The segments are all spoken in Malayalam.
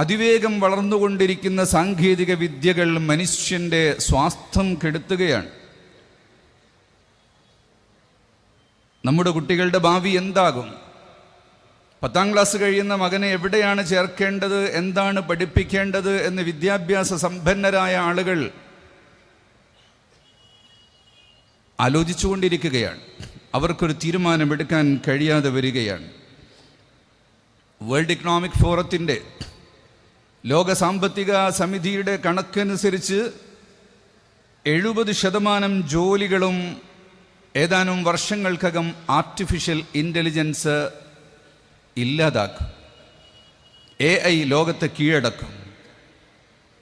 അതിവേഗം വളർന്നുകൊണ്ടിരിക്കുന്ന സാങ്കേതിക വിദ്യകൾ മനുഷ്യന്റെ സ്വാസ്ഥ്യം കെടുത്തുകയാണ്. നമ്മുടെ കുട്ടികളുടെ ഭാവി എന്താകും? പത്താം ക്ലാസ് കഴിയുന്ന മകനെ എവിടെയാണ് ചേർക്കേണ്ടത്? എന്താണ് പഠിപ്പിക്കേണ്ടത്? എന്ന് വിദ്യാഭ്യാസ സമ്പന്നരായ ആളുകൾ ആലോചിച്ചുകൊണ്ടിരിക്കുകയാണ്. അവർക്കൊരു തീരുമാനമെടുക്കാൻ കഴിയാതെ വരികയാണ്. വേൾഡ് ഇക്കണോമിക് ഫോറത്തിന്റെ ലോക സാമ്പത്തിക സമിതിയുടെ കണക്കനുസരിച്ച് എഴുപത് ശതമാനം ജോലികളും ഏതാനും വർഷങ്ങൾക്കകം ആർട്ടിഫിഷ്യൽ ഇന്റലിജൻസ് ഇല്ലാതാക്കും. എ ഐ ലോകത്തെ കീഴടക്കും.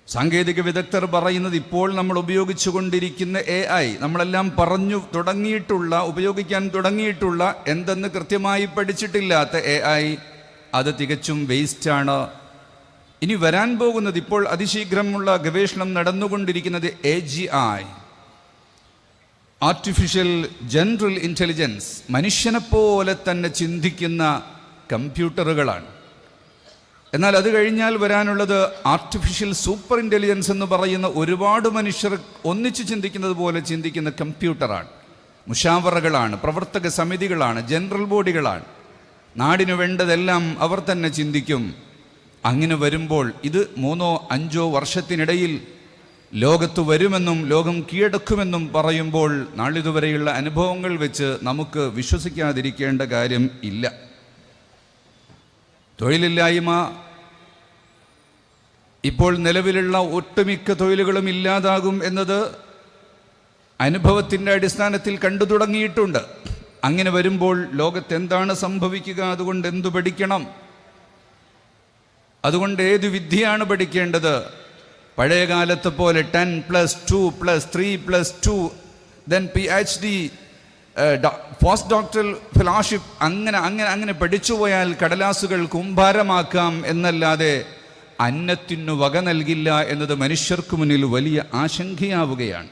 സാങ്കേതിക വിദഗ്ധർ പറയുന്നത് ഇപ്പോൾ നമ്മൾ ഉപയോഗിച്ചു കൊണ്ടിരിക്കുന്ന എ ഐ നമ്മളെല്ലാം പറഞ്ഞു തുടങ്ങിയിട്ടുള്ള ഉപയോഗിക്കാൻ തുടങ്ങിയിട്ടുള്ള എന്തെന്ന് കൃത്യമായി പഠിച്ചിട്ടില്ലാത്ത എ ഐ അത് തികച്ചും വേസ്റ്റാണ് ഇനി വരാൻ പോകുന്നത് ഇപ്പോൾ അതിശീഘ്രമുള്ള ഗവേഷണം നടന്നുകൊണ്ടിരിക്കുന്നത് A G I artificial general intelligence മനുഷ്യനെപ്പോലെ തന്നെ ചിന്തിക്കുന്ന കമ്പ്യൂട്ടറുകളാണ്. എന്നാൽ അത് കഴിഞ്ഞാൽ വരാനുള്ളത് ആർട്ടിഫിഷ്യൽ സൂപ്പർ ഇന്റലിജൻസ് എന്ന് പറയുന്ന ഒരുപാട് മനുഷ്യർ ഒന്നിച്ച് ചിന്തിക്കുന്നത് പോലെ ചിന്തിക്കുന്ന കമ്പ്യൂട്ടറാണ്. മുഷാവറകളാണ് പ്രവർത്തക സമിതികളാണ് ജനറൽ ബോഡികളാണ്. നാടിനു വേണ്ടതെല്ലാം അവർ തന്നെ ചിന്തിക്കും. അങ്ങനെ വരുമ്പോൾ ഇത് മൂന്നോ അഞ്ചോ വർഷത്തിനിടയിൽ ലോകത്ത് വരുമെന്നും ലോകം കീഴടക്കുമെന്നും പറയുമ്പോൾ നാളിതുവരെയുള്ള അനുഭവങ്ങൾ വെച്ച് നമുക്ക് വിശ്വസിക്കാതിരിക്കേണ്ട കാര്യം ഇല്ല. തൊഴിലില്ലായ്മ ഇപ്പോൾ നിലവിലുള്ള ഒട്ടുമിക്ക തൊഴിലുകളും ഇല്ലാതാകും എന്നത് അനുഭവത്തിന്റെ അടിസ്ഥാനത്തിൽ കണ്ടു തുടങ്ങിയിട്ടുണ്ട്. അങ്ങനെ വരുമ്പോൾ ലോകത്തെന്താണ് സംഭവിക്കുക? അതുകൊണ്ട് എന്തു പഠിക്കണം? അതുകൊണ്ട് ഏത് വിദ്യയാണ് പഠിക്കേണ്ടത്? പഴയ കാലത്തെ പോലെ ten plus two plus three plus two then P H D post doctoral fellowship അങ്ങനെ അങ്ങനെ അങ്ങനെ പഠിച്ചു പോയാൽ കടലാസുകൾ കുംഭാരമാക്കാം എന്നല്ലാതെ അന്നത്തിനു വക നൽകില്ല എന്നത് മനുഷ്യർക്ക് മുന്നിൽ വലിയ ആശങ്കയാവുകയാണ്.